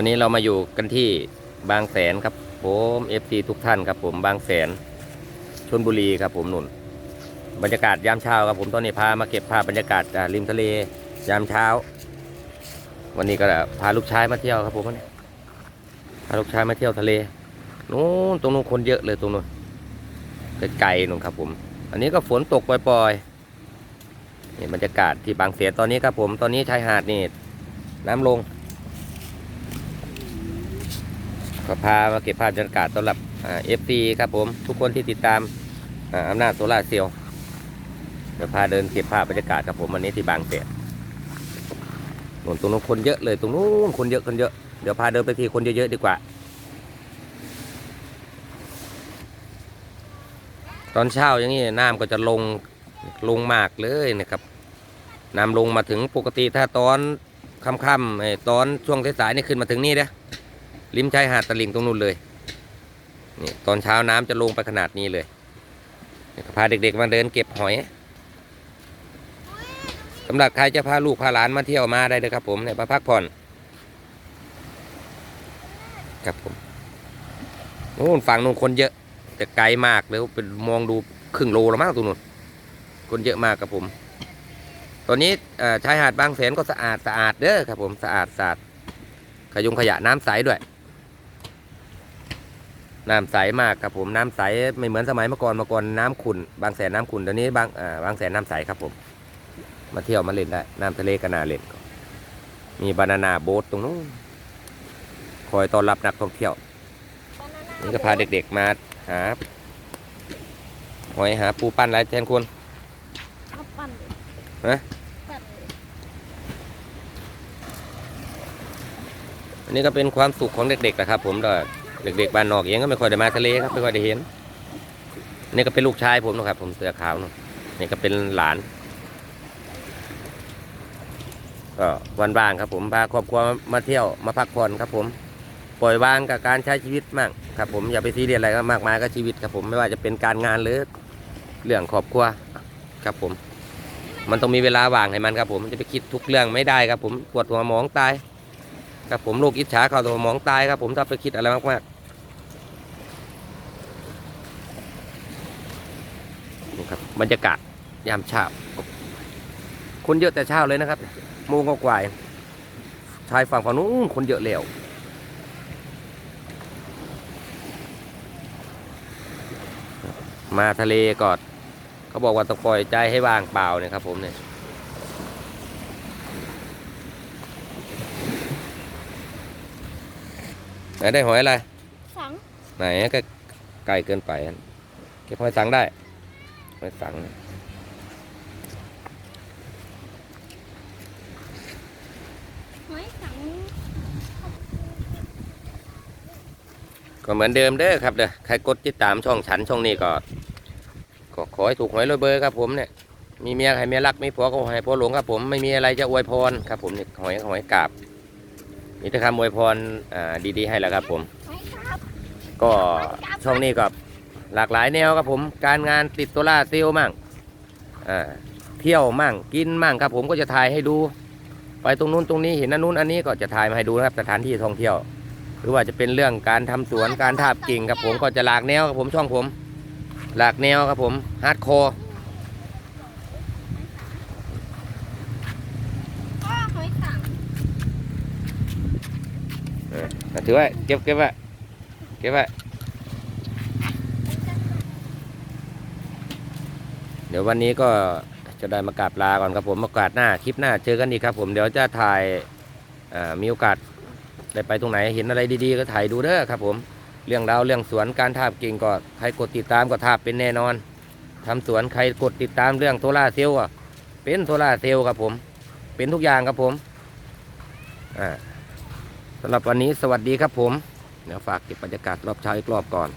วันนี้เรามาอยู่กันที่บางแสนครับ ผมเอฟซีทุกท่านครับผมบางแสนชนบุรีครับผมนุ่นบรรยากาศยามเช้าครับผมตอนนี้พามาเก็บภาพบรรยากาศริมทะเลยามเช้า วันนี้ก็พาลูกชายมาเที่ยวครับผมวันนี้พาลูกชายมาเที่ยวทะเลนู้นตรงนู้นคนเยอะเลยตรงนู้นไกลๆนู่นครับผม อันนี้ก็ฝนตกปล่อยๆนี่บรรยากาศที่บางแสนตอนนี้ครับผมตอนนี้ชายหาดนี่น้ำลง ก็พามาเก็บภาพบรรยากาศสำหรับเอฟซีครับผมทุกคนที่ติดตามอำนาจโซลาร์เซลล์เดี๋ยวพาเดินเก็บภาพบรรยากาศครับผมวันนี้ที่บางแสนนู่นตรงนู้นคนเยอะเลยตรงนู้นคนเยอะคนเยอะเดี๋ยวพาเดินไปที่คนเยอะๆดีกว่า ตอนเช้าอย่างนี้น้ำก็จะลงลงมากเลยนะครับน้ำลงมาถึงปกติถ้าตอนค่ำๆตอนช่วงสายๆนี่ขึ้นมาถึงนี่เด้ ริมชายหาดตะลิงตรงนู้นเลยนี่ตอนเช้าน้ำจะลงไปขนาดนี้เลยพาเด็กๆมาเดินเก็บหอยสำหรับใครจะพาลูกพาหลานมาเที่ยวมาได้เลยครับ ผมเนี่ยมาพักผ่อนครับผมนู่นฝั่งนู้นคนเยอะ แต่ไกลมากเลยเป็นมองดูครึ่งโลแล้วมั้งตรงนู้นคนเยอะมากครับผม ตอนนี้ชายหาดบางแสนก็สะอาดสะอาดเด้อครับผมสะอาดสะอาดขยงขยะน้ำใสด้วย น้ำใสมากครับผมน้ำใสไม่เหมือนสมัยเมื่อก่อนเมื่อก่อนน้ำขุ่นบางแสนน้ำขุ่นตอนนี้บางอ่าบางแสนน้ำใสครับผม มาเที่ยวมาเล่นได้น้ำทะเลก็น่าเล่นมีบานานาโบ๊ทตรงนู้นคอยต้อนรับนักท่องเที่ยว นี่ก็พาเด็กๆมาหาหอยหาปูปั้นอะไรแทนคุณเอาปั่นฮะปั่นอันนี้ก็เป็นความสุขของเด็กๆนะครับผมแต่ เด็กๆบ้านนอกเองก็ไม่ค่อยได้มาทะเลครับไม่ค่อยได้เห็น นี่ก็เป็นลูกชายผมนะครับ ผมเสื้อขาวเนะนี่ก็เป็นหลานก็วันว่างครับ ผมพาครอบครัวมาเที่ยวมาพักผ่อนครับ ผม ปล่อยวางกับการใช้ชีวิตมั่งครับ ผมอย่าไปซีเรียสอะไรก็มากมายก็ชีวิตครับ ผมไม่ว่าจะเป็นการงานหรือเรื่องครอบครัวครับผม มันต้องมีเวลาว่างให้มันครับ ผมจะไปคิดทุกเรื่องไม่ได้ครับ ผมปวดหัวหมองตาย ครับผมโรคอิจฉาเข้าตัวหมองตายครับผมถ้าไปคิดอะไรมากๆนี่ครับบรรยากาศยามเช้าคนเยอะแต่เช้าเลยนะครับโมงกว่าๆชายฝั่งฝั่งนู้นคนเยอะแล้วมาทะเลก่อนเขาบอกว่าต้องปล่อยใจให้ว่างเปล่าเนี่ยครับผมเนี่ย ไหนได้หอยอะไร สัง ไหนก็ไกลเกินไปอันเก็บหอยสังได้หอยสังหอยสัง ก็เหมือนเดิมเด้อครับเด้อใครกดติดตามช่องฉันช่องนี้ก็ก็ขอให้ถูกหวยรวยเบอร์ครับผมเนี่ยมีเมียให้เมียรักมีผัวก็ให้ผัวหลงครับผมไม่มีอะไรจะอวยพรครับผมนี่หอยหอยกาบ มีแต่คำอวยพรอ่าดีๆให้แล้วครับผมหอยครับก็ช่องนี้ก็หลากหลายแนวครับผม การงานติดโซล่าร์เซลล์มั่งอ่าเที่ยวมั่งกินมั่งครับผมก็จะถ่ายให้ดู ไปตรงนู้นตรงนี้เห็นนั่นนู้นอันนี้ก็จะถ่ายมาให้ดูนะครับสถานที่ท่องเที่ยว หรือว่าจะเป็นเรื่องการทำสวนการทาบกิ่งครับผมก็จะหลากแนวครับผมช่องผม หลากแนวครับผมฮาร์ดคอร์ ก็หอยสัง ถือไว้เก็บเก็บไว้เก็บไว้เดี๋ยววันนี้ก็จะได้มากราบลาก่อนครับผมโอกาสหน้าคลิปหน้าเจอกันอีกครับ ผมเดี๋ยวจะถ่ายมีโอกาสได้ไปตรงไหนเห็นอะไรดีๆ ก็ถ่ายดูเด้อครับผมเรื่องราวเรื่องสวนการทาบกิ่งก็ใครกดติดตามก็ทาบเป็นแน่นอนทำสวนใครกดติดตามเรื่องโซล่าเซลล์ก็เป็นโซล่าเซลล์ครับผม เป็นทุกอย่างครับผมอ่า สำหรับวันนี้สวัสดีครับผม เดี๋ยวฝากเก็บบรรยากาศรอบเช้าอีกรอบก่อน